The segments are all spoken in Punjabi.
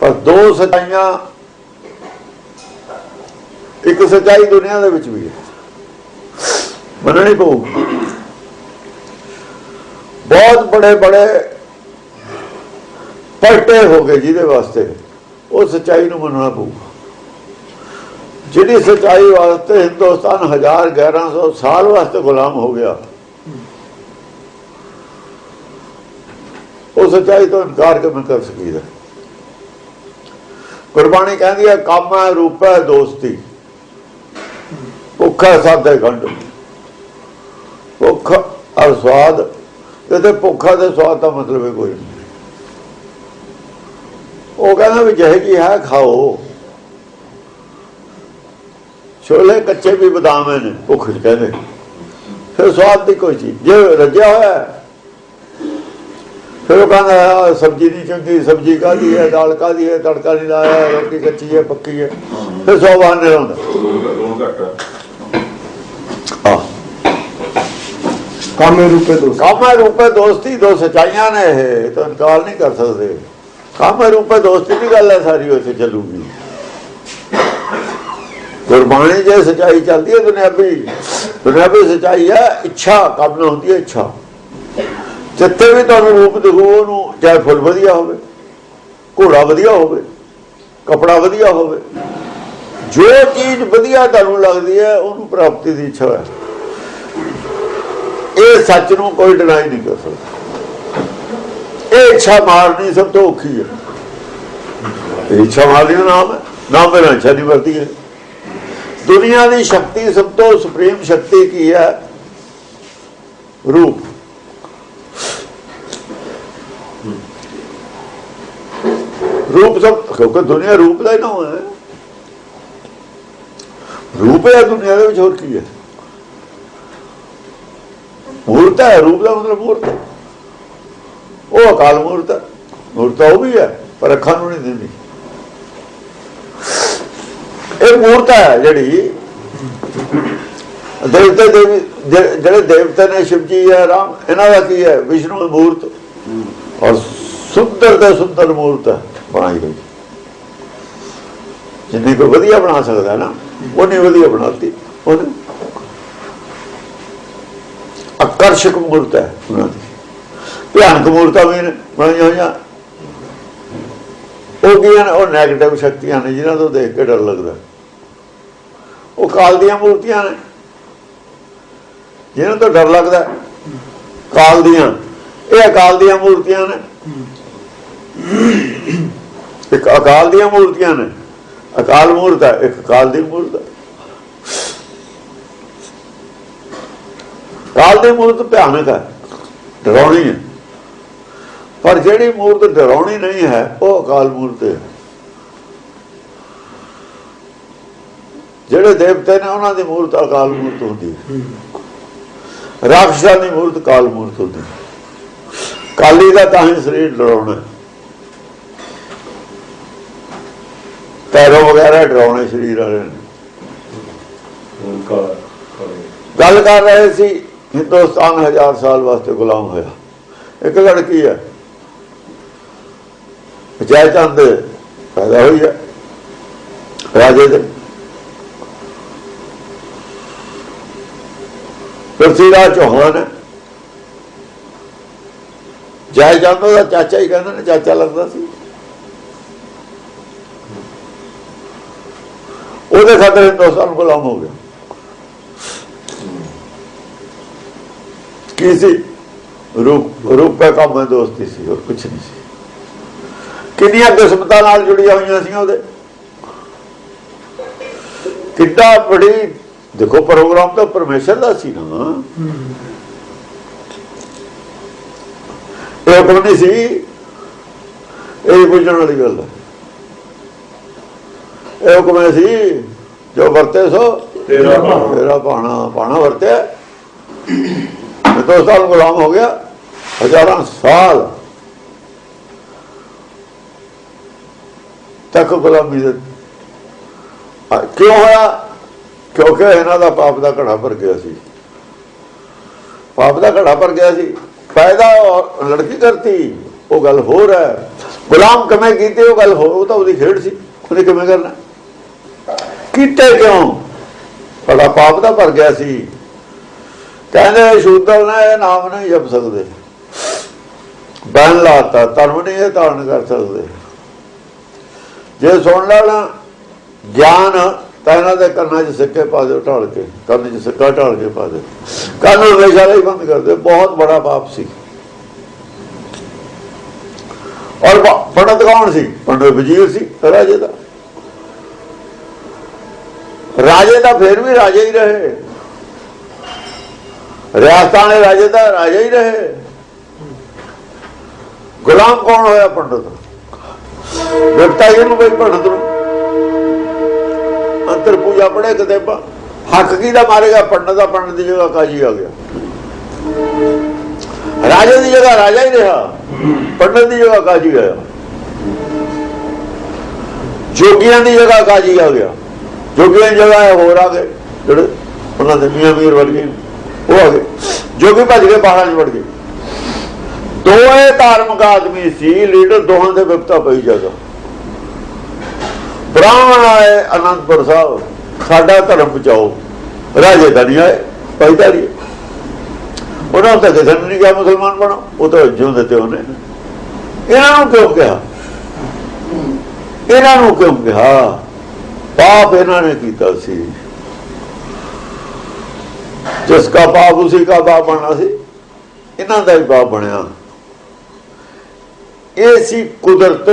ਪਰ ਦੋ ਸਚਾਈਆਂ ਇੱਕ ਸਚਾਈ ਦੁਨੀਆ ਦੇ ਵਿੱਚ ਵੀ ਹੈ। ਮੰਨਣੀ ਪਊ ਬਹੁਤ ਬੜੇ ਬੜੇ ਪਲਟੇ ਹੋ ਗਏ ਜਿਹਦੇ ਵਾਸਤੇ ਉਹ ਸਚਾਈ ਨੂੰ ਮੰਨਣਾ ਪਊਗਾ। ਜਿਹੜੀ ਸਚਾਈ ਵਾਸਤੇ ਹਿੰਦੁਸਤਾਨ 1000 1100 ਸਾਲ ਵਾਸਤੇ ਗੁਲਾਮ ਹੋ ਗਿਆ। ਉਹ ਸਚਾਈ ਤੋਂ ਇਨਕਾਰ ਕਿਵੇਂ ਕਰ ਸਕੀਦਾ ਗੁਰਬਾਣੀ ਕਹਿੰਦੀ ਹੈ, ਕੰਮ ਹੈ, ਰੂਪ ਹੈ, ਦੋਸਤੀ। ਭੁੱਖ ਸਾਦੇ ਗੰਢ ਭੁੱਖ ਔਰ ਸਵਾਦ ਤੇ ਭੁੱਖਾ ਦੇ ਸਵਾਦ ਦਾ ਮਤਲਬ ਹੈ ਕੋਈ ਨਹੀਂ। ਉਹ ਕਹਿੰਦਾ ਵੀ ਜਿਹੇ ਜੀ ਹੈ, ਖਾਓ। ਛੋਲੇ ਕੱਚੇ ਵੀ ਬਦਾਮ ਨੇ, ਭੁੱਖ ਚ ਕਹਿੰਦੇ। ਫਿਰ ਸਵਾਦ ਦੀ ਕੋਈ ਚੀਜ਼ ਜੇ ਰੱਜਿਆ ਹੋਇਆ ਫਿਰ ਉਹ ਕਹਿੰਦਾ ਸਬਜ਼ੀ ਨਹੀਂ ਚੰਗੀ ਸਬਜ਼ੀ ਕਾਦੀ ਹੈ ਦਾਲ ਕਾਦੀ ਹੈ ਤੜਕਾ ਨਹੀਂ ਲਾਇਆ ਰੋਟੀ ਕੱਚੀ ਹੈ ਪੱਕੀ ਹੈ। ਫਿਰ ਸੌ ਬਹਾਨੇ ਹੁੰਦਾ ਕਾਮੇ ਰੂਪੇ ਦੋਸਤ। ਕਾਮਾ ਰੂਪੇ ਦੋਸਤੀ ਦੋ ਸਚਾਈਆਂ ਨੇ ਇਹ ਤਾਂ ਇਨਕਾਰ ਨਹੀਂ ਕਰ ਸਕਦੇ। ਕਾਮਾ ਰੂਪੇ ਦੋਸਤੀ ਦੀ ਗੱਲ ਹੈ ਸਾਰੀ ਉੱਥੇ ਚੱਲੂਗੀ। ਗੁਰਬਾਣੀ ਜੇ ਸਚਾਈ ਚੱਲਦੀ ਹੈ ਦੁਨਿਆਵੀ। ਦੁਨਿਆਵੀ ਸਚਾਈ ਹੈ ਇੱਛਾ ਕੰਮ ਨਾਲ ਹੁੰਦੀ ਹੈ ਇੱਛਾ। ਜਿੱਥੇ ਵੀ ਤੁਹਾਨੂੰ ਰੂਪ ਦਿਖੂ, ਉਹਨੂੰ ਚਾਹੇ ਫੁੱਲ ਵਧੀਆ ਹੋਵੇ, ਘੋੜਾ ਵਧੀਆ ਹੋਵੇ, ਕਪੜਾ ਵਧੀਆ ਹੋਵੇ, ਜੋ ਚੀਜ਼ ਵਧੀਆ ਤੁਹਾਨੂੰ ਲੱਗਦੀ ਹੈ, ਉਹਨੂੰ ਪ੍ਰਾਪਤੀ ਦੀ ਇੱਛਾ ਹੈ। ਇਹ ਸੱਚ ਨੂੰ ਕੋਈ ਡਿਨਾਈ ਨਹੀਂ ਕਰ ਸਕਦਾ। ਇਹ ਇੱਛਾ ਮਾਰਨੀ ਸਭ ਤੋਂ ਔਖੀ ਹੈ। ਇੱਛਾ ਮਾਰਨੀ ਦਾ ਨਾਮ ਹੈ, ਨਾਮ ਮੇਰਾ ਇੱਛਾ ਨਹੀਂ ਵਰਤੀ ਹੈ। ਦੁਨੀਆ ਦੀ ਸ਼ਕਤੀ ਸਭ ਤੋਂ ਸੁਪਰੀਮ ਸ਼ਕਤੀ ਕੀ ਹੈ? ਰੂਪ। ਰੂਪ ਸਭ, ਕਿਉਂਕਿ ਦੁਨੀਆ ਰੂਪ ਦਾ ਹੀ ਨਾਮ ਹੈ ਰੂਪ ਹੈ ਦੁਨੀਆ ਦੇ ਵਿੱਚ, ਹੋਰ ਕੀ ਹੈ? ਮੂਰਤ ਹੈ, ਰੂਪ ਦਾ ਮਤਲਬ ਮੂਰਤ। ਉਹ ਅਕਾਲ ਮੂਰਤ ਹੈ। ਮੂਰਤ ਉਹ ਵੀ ਹੈ, ਪਰ ਅੱਖਾਂ ਨੂੰ ਨਹੀਂ ਦਿੰਦੀ। ਇਹ ਮੂਰਤ ਹੈ ਜਿਹੜੀ, ਦੇਵਤੇ ਦੇਵੀ ਜਿਹੜੇ ਜਿਹੜੇ ਦੇਵਤੇ ਨੇ ਸ਼ਿਵ ਜੀ ਹੈ, ਰਾਮ, ਇਹਨਾਂ ਦਾ ਕੀ ਹੈ? ਵਿਸ਼ਨੂੰ ਮੂਰਤ। ਔਰ ਸੁੰਦਰ ਤੇ ਸੁੰਦਰ ਮੂਰਤ ਹੈ। ਬਣਾਈ ਹੋਈ। ਜਿੰਨੀ ਕੋ ਵਧੀਆ ਬਣਾ ਸਕਦਾ ਨਾ, ਉਹਨੇ ਵਧੀਆ ਬਣਾਤੀ। ਉਹਨੇ ਆਕਰਸ਼ਕ ਮੂਰਤ ਹੈ ਉਹਨਾਂ ਦੀ ਭਿਆਨਕ ਮੂਰਤਾਂ ਵੀ ਨੇ ਹੋਈਆਂ। ਉਹ ਕੀ ਉਹ 네ਗੇਟਿਵ ਸ਼ਕਤੀਆਂ ਨੇ, ਜਿਨ੍ਹਾਂ ਤੋਂ ਦੇਖ ਕੇ ਡਰ ਲੱਗਦਾ। ਉਹ ਕਾਲ ਦੀਆਂ ਮੂਰਤੀਆਂ ਨੇ। ਜਿਹਨਾਂ ਤੋਂ ਡਰ ਲੱਗਦਾ ਕਾਲ ਦੀਆਂ। ਇਹ ਅਕਾਲ ਦੀਆਂ ਮੂਰਤੀਆਂ ਨੇ। ਇੱਕ ਅਕਾਲ ਦੀਆਂ ਮੂਰਤੀਆਂ ਨੇ। ਅਕਾਲ ਮੂਰਤ ਹੈ ਇੱਕ ਕਾਲ ਦੀ ਮੂਰਤ ਕਾਲ ਦੀ ਮੂਰਤ ਭਿਆਨਕ ਹੈ ਡਰਾਉਣੀ ਹੈ ਪਰ ਜਿਹੜੀ ਮੂਰਤ ਡਰਾਉਣੀ ਨਹੀਂ ਹੈ, ਉਹ ਅਕਾਲ ਮੂਰਤ ਹੈ। ਜਿਹੜੇ ਦੇਵਤੇ ਨੇ, ਉਹਨਾਂ ਦੀ ਮੂਰਤ ਅਕਾਲ ਮੂਰਤ ਹੁੰਦੀ ਹੈ। ਰਾਖਸ਼ਾਂ ਦੀ ਮੂਰਤ ਕਾਲ ਮੂਰਤ ਹੁੰਦੀ ਕਾਲੀ ਦਾ ਤਾਂ ਹੀ ਸਰੀਰ ਡਰਾਉਣਾ ਹੈ। ਪੈਰੋਂ ਵਗੈਰਾ ਡਰਾਉਣੇ ਸਰੀਰ ਵਾਲੇ ਨੇ। ਗੱਲ ਕਰ ਰਹੇ ਸੀ ਹਿੰਦੁਸਤਾਨ ਹਜ਼ਾਰ ਸਾਲ ਵਾਸਤੇ ਗੁਲਾਮ ਹੋਇਆ। ਇੱਕ ਲੜਕੀ ਹੈ। ਜੈ ਚੰਦ ਪੈਦਾ ਹੋਈ ਹੈ ਰਾਜੇ ਦੇ। ਪ੍ਰਿਥਵੀਰਾਜ ਚੌਹਾਨ ਜੈ ਚੰਦ ਦਾ ਚਾਚਾ ਹੀ ਕਹਿੰਦੇ ਨੇ ਚਾਚਾ ਲੱਗਦਾ ਸੀ। ਉਹਦੇ ਖਾਤਰ ਹਿੰਦੁਸਤਾਨ ਗੁਲਾਮ ਹੋ ਗਿਆ। ਕੀ ਸੀ? ਰੂਪ ਰੂਪ ਦਾ ਕੰਮ ਦੋਸਤੀ ਸੀ, ਹੋਰ ਕੁਝ ਨਹੀਂ ਸੀ। ਕਿੰਨੀਆਂ ਕਿਸਮਤਾਂ ਨਾਲ ਜੁੜੀਆਂ ਹੋਈਆਂ ਸੀ ਉਹਦੇ? ਕਿੱਡਾ ਬੜੀ, ਦੇਖੋ ਪ੍ਰੋਗਰਾਮ ਤਾਂ ਪਰਮੇਸ਼ਰ ਦਾ ਸੀ ਨਾ। ਇਹ ਹੁਕਮ ਨਹੀਂ ਸੀ, ਇਹ ਬੁੱਝਣ ਵਾਲੀ ਗੱਲ ਹੈ। ਇਹ ਹੁਕਮ ਸੀ ਜੋ ਵਰਤੇ ਸੋ ਤੇਰਾ ਭਾਣਾ। ਤੇਰਾ ਪਾਣਾ ਪਾਣਾ ਵਰਤਿਆ ਮੈਂ ਦੋ ਸਾਲ ਗੁਲਾਮ ਹੋ ਗਿਆ ਹਜ਼ਾਰਾਂ ਸਾਲ ਤੱਕ ਗੁਲਾਮੀ ਦੇ ਕਿਉਂ ਹੋਇਆ? ਕਿਉਂਕਿ ਇਹਨਾਂ ਦਾ ਪਾਪ ਦਾ ਘੜਾ ਭਰ ਗਿਆ ਸੀ। ਪਾਪ ਦਾ ਘੜਾ ਭਰ ਗਿਆ ਸੀ। ਫਾਇਦਾ ਲੜਕੀ ਕਰਤੀ ਉਹ ਗੱਲ ਹੋਰ ਹੈ। ਗੁਲਾਮ ਕਿਵੇਂ ਕੀਤੇ ਉਹ ਗੱਲ ਹੋਰ ਉਹ ਤਾਂ ਉਹਦੀ ਖੇਡ ਸੀ। ਉਹਨੇ ਕਿਵੇਂ ਕਰਨਾ? ਕੀਤੇ ਕਿਉਂ? ਬੜਾ ਪਾਪ ਦਾ ਭਰ ਗਿਆ ਸੀ। ਕਹਿੰਦੇ ਸ਼ੂਦਰ ਨੇ ਇਹ ਨਾਮ ਨਹੀਂ ਜਪ ਸਕਦੇ। ਬੈਨ ਲਾਤਾ, ਧਰਮ ਨਹੀਂ ਇਹ ਧਾਰਨ ਕਰ ਸਕਦੇ। ਜੇ ਸੁਣ ਲੈਣਾ ਗਿਆਨ ਤਾਂ ਇਹਨਾਂ ਦੇ ਕੰਨਾਂ 'ਚ ਸਿੱਕੇ ਪਾ ਦਿਓ ਢਾਲ ਕੇ, ਕੰਨ 'ਚ ਸਿੱਕਾ ਢਾਲ ਕੇ ਪਾ ਦਿਓ। ਕੰਨ ਹਮੇਸ਼ਾ ਲਈ ਬੰਦ ਕਰ ਦਿਓ, ਬਹੁਤ ਬੜਾ ਪਾਪ ਸੀ। ਔਰ ਪੰਡਤ ਕੌਣ ਸੀ? ਪੰਡਤ ਵਜ਼ੀਰ ਸੀ, ਰਾਜੇ ਦਾ। ਰਾਜੇ ਦਾ ਫਿਰ ਵੀ ਰਾਜੇ ਹੀ ਰਹੇ। ਰਿਆਸਤਾਂ ਦੇ ਰਾਜੇ ਦਾ ਰਾਜਾ ਹੀ ਰਹੇ। ਗੁਲਾਮ ਕੌਣ ਹੋਇਆ ਪੰਡਤ? ਵਿਵਤਾ ਇਹਨੂੰ ਬਈ ਪੰਡਤ ਨੂੰ। ਅੰਤਰ ਪੂਜਾ ਪੜੇ ਕਿਤੇ ਹੱਕ ਕੀ ਦਾ ਮਾਰੇਗਾ? ਪੰਡਤ ਦਾ, ਪੰਡਤ ਦੀ ਜਗ੍ਹਾ ਕਾਜੀ ਆ ਗਿਆ। ਰਾਜੇ ਦੀ ਜਗ੍ਹਾ ਰਾਜਾ ਹੀ ਰਿਹਾ। ਪੰਡਤ ਦੀ ਜਗ੍ਹਾ ਕਾਜੀ ਆਇਆ ਜੋਗੀਆਂ ਦੀ ਜਗ੍ਹਾ ਕਾਜੀ ਆ ਗਿਆ। ਜੋਗੀਆਂ ਦੀ ਜਗ੍ਹਾ ਹੋਰ ਆ ਗਏ ਜਿਹੜੇ ਉਹਨਾਂ ਦੇ ਮੀਆਂ ਮੀਰ ਵਰਗੇ ਉਹ ਆ ਗਏ। ਜੋਗੀ ਭੱਜ ਕੇ ਬਾਹਰਾਂ 'ਚ ਵੜ ਗਏ। ਦੋਏ ਧਾਰਮਿਕ ਆਦਮੀ ਸੀ, ਲੀਡਰ ਦੋਹਾਂ ਦੇ ਵਿਪਤਾ ਪਈ ਜਗ੍ਹਾ। ਬ੍ਰਾਹਮਣ ਆਏ ਅਨੰਦਪੁਰ ਸਾਹਿਬ, ਸਾਡਾ ਧਰਮ ਬਚਾਓ। ਰਾਜੇ ਦਾ ਨਹੀਂ ਆਏ ਪੈਦਾ ਨਹੀਂ। ਉਹਨਾਂ ਤਾਂ ਕਿਸੇ ਨੇ ਨਹੀਂ ਕਿਹਾ ਮੁਸਲਮਾਨ ਬਣੋ, ਉਹ ਤਾਂ ਜਿਉਂਦੇ ਤੇ ਉਹਨੇ ਇਹਨਾਂ ਨੂੰ ਕਿਉਂ ਕਿਹਾ? ਇਹਨਾਂ ਨੂੰ ਕਿਉਂ ਕਿਹਾ? ਪਾਪ ਇਹਨਾਂ ਨੇ ਕੀਤਾ ਸੀ। ਜਿਸ ਦਾ ਪਾਪ, ਉਸੇ ਦਾ ਬਾਪ ਬਣਨਾ ਸੀ। ਇਹਨਾਂ ਦਾ ਹੀ ਪਾਪ ਬਣਿਆ। ਇਹ ਸੀ ਕੁਦਰਤ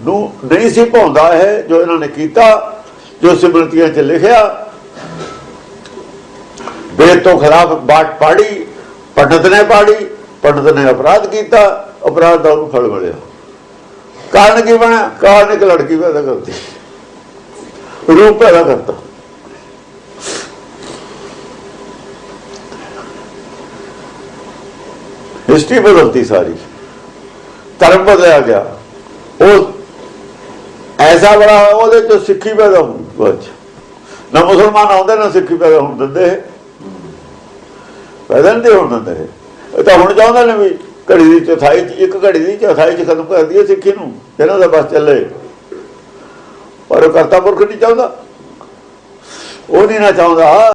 ਨੂੰ ਨਹੀਂ ਸੀ ਭਾਉਂਦਾ ਹੈ ਜੋ ਇਹਨਾਂ ਨੇ ਕੀਤਾ, ਜੋ ਸਿਮਰਤੀਆਂ 'ਚ ਲਿਖਿਆ। ਵੇਦ ਤੋਂ ਖਿਲਾਫ ਬਾਟ ਪਾੜੀ, ਪੰਡਤ ਨੇ ਪਾੜੀ, ਪੰਡਤ ਨੇ ਅਪਰਾਧ ਕੀਤਾ, ਅਪਰਾਧ ਦਾ ਉਹਨੂੰ ਫਲ ਮਿਲਿਆ। ਕਾਰਨ ਕੀ ਬਣਿਆ ਕਾਰਨ ਇੱਕ ਲੜਕੀ ਪੈਦਾ ਕਰਤੀ। ਰੂਪ ਪੈਦਾ ਕਰਤਾ। ਹਿਸਟਰੀ ਬਦਲਤੀ ਸਾਰੀ। ਧਰਮ ਬਦਲਿਆ ਗਿਆ। ਉਹ ਐਸਾ ਬੜਾ ਉਹਦੇ ਚ ਸਿੱਖੀ ਪੈਦਾ ਹੋਈ ਬਾਅਦ ਨਾ ਮੁਸਲਮਾਨ ਆਉਂਦੇ, ਨਾ ਸਿੱਖੀ ਪੈਦਾ ਹੋਣ ਦਿੰਦੇ। ਪੈਦਾ ਨਹੀਂ ਹੋਣ ਦਿੰਦੇ। ਇਹ ਤਾਂ ਹੁਣ ਚਾਹੁੰਦੇ ਨੇ ਵੀ ਘੜੀ ਦੀ ਚੌਥਾਈ ਚ, ਇੱਕ ਘੜੀ ਦੀ ਚੌਥਾਈ ਚ ਖਤਮ ਕਰਦੀ ਹੈ ਸਿੱਖੀ ਨੂੰ ਇਹਨਾਂ ਦਾ ਬਸ ਚੱਲੇ। ਪਰ ਕਰਤਾ ਪੁਰਖ ਨਹੀਂ ਚਾਹੁੰਦਾ। ਉਹ ਨਹੀਂ ਨਾ ਚਾਹੁੰਦਾ।